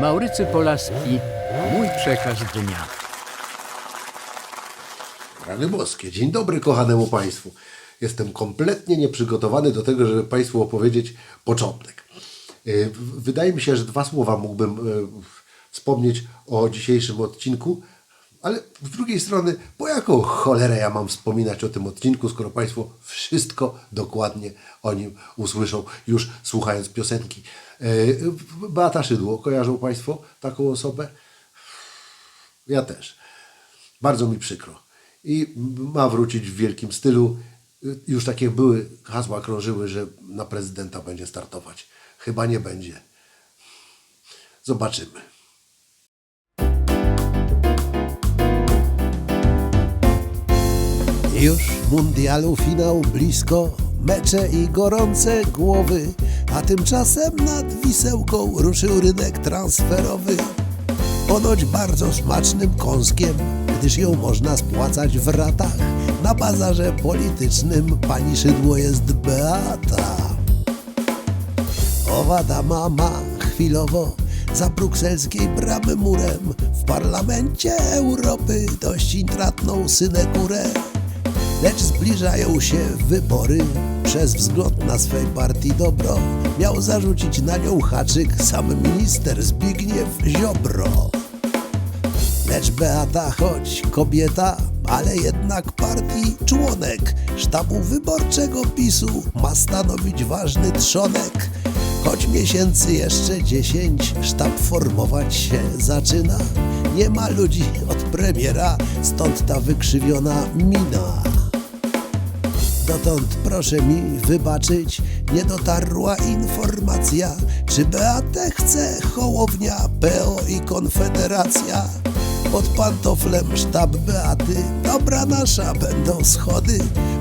Maurycy Polaski, mój przekaz dnia. Rany boskie. Dzień dobry kochanemu Państwu. Jestem kompletnie nieprzygotowany do tego, żeby Państwu opowiedzieć początek. W- Wydaje mi się, że dwa słowa mógłbym yy, wspomnieć o dzisiejszym odcinku, ale z drugiej strony, po jaką cholerę ja mam wspominać o tym odcinku, skoro Państwo wszystko dokładnie o nim usłyszą, już słuchając piosenki. Yy, Beata Szydło, kojarzą Państwo taką osobę? Ja też. Bardzo mi przykro. I ma wrócić w wielkim stylu. Już takie były hasła krążyły, że na prezydenta będzie startować. Chyba nie będzie. Zobaczymy. Już mundialu finał blisko, mecze i gorące głowy, a tymczasem nad Wisełką ruszył rynek transferowy. Ponoć bardzo smacznym kąskiem, gdyż ją można spłacać w ratach. Na bazarze politycznym pani Szydło jest Beata. Owa dama ma chwilowo za brukselskiej bramy murem w parlamencie Europy dość intratną synekurę. Lecz zbliżają się wybory przez wzgląd na swej partii dobro. Miał zarzucić na nią haczyk sam minister Zbigniew Ziobro. Lecz Beata, choć kobieta, ale jednak partii członek sztabu wyborczego PiSu ma stanowić ważny trzonek. Choć miesięcy jeszcze dziesięć, sztab formować się zaczyna. Nie ma ludzi od premiera, stąd ta wykrzywiona mina. Dotąd proszę mi wybaczyć, nie dotarła informacja, czy Beatę chce Hołownia, PO i Konfederacja. Pod pantoflem sztab Beaty, dobra nasza będą schody,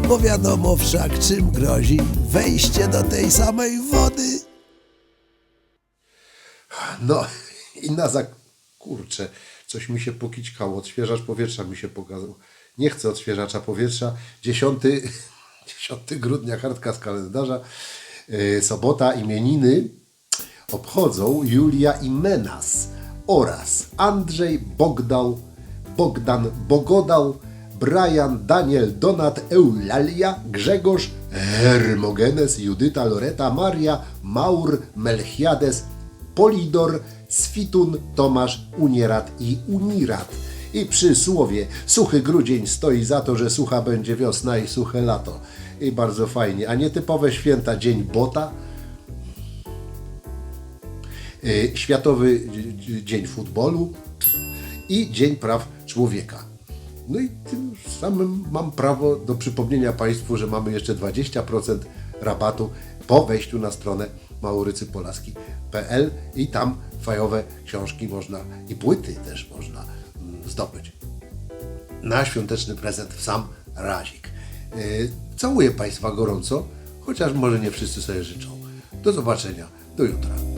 bo wiadomo wszak czym grozi wejście do tej samej wody. No i na zak... Kurczę, coś mi się pokićkało. Odświeżacz powietrza mi się pokazał. Nie chcę odświeżacza powietrza. 10, 10 grudnia, kartka z kalendarza. Yy, sobota, imieniny obchodzą Julia i Menas oraz Andrzej Bogdał, Bogdan Bogodał, Brian, Daniel, Donat, Eulalia, Grzegorz, Hermogenes, Judyta, Loreta, Maria, Maur, Melchiades, Polidor, Switun, Tomasz, Unierat i Unirat. I przysłowie suchy grudzień stoi za to, że sucha będzie wiosna i suche lato. I bardzo fajnie. A nietypowe święta Dzień Bota, y, Światowy Dzi- Dzień Futbolu i Dzień Praw Człowieka. No i tym samym mam prawo do przypomnienia Państwu, że mamy jeszcze 20% rabatu po wejściu na stronę maurycypolaski.pl i tam fajowe książki można i płyty też można zdobyć na świąteczny prezent w sam razik. Yy, Całuję Państwa gorąco, chociaż może nie wszyscy sobie życzą. Do zobaczenia, do jutra.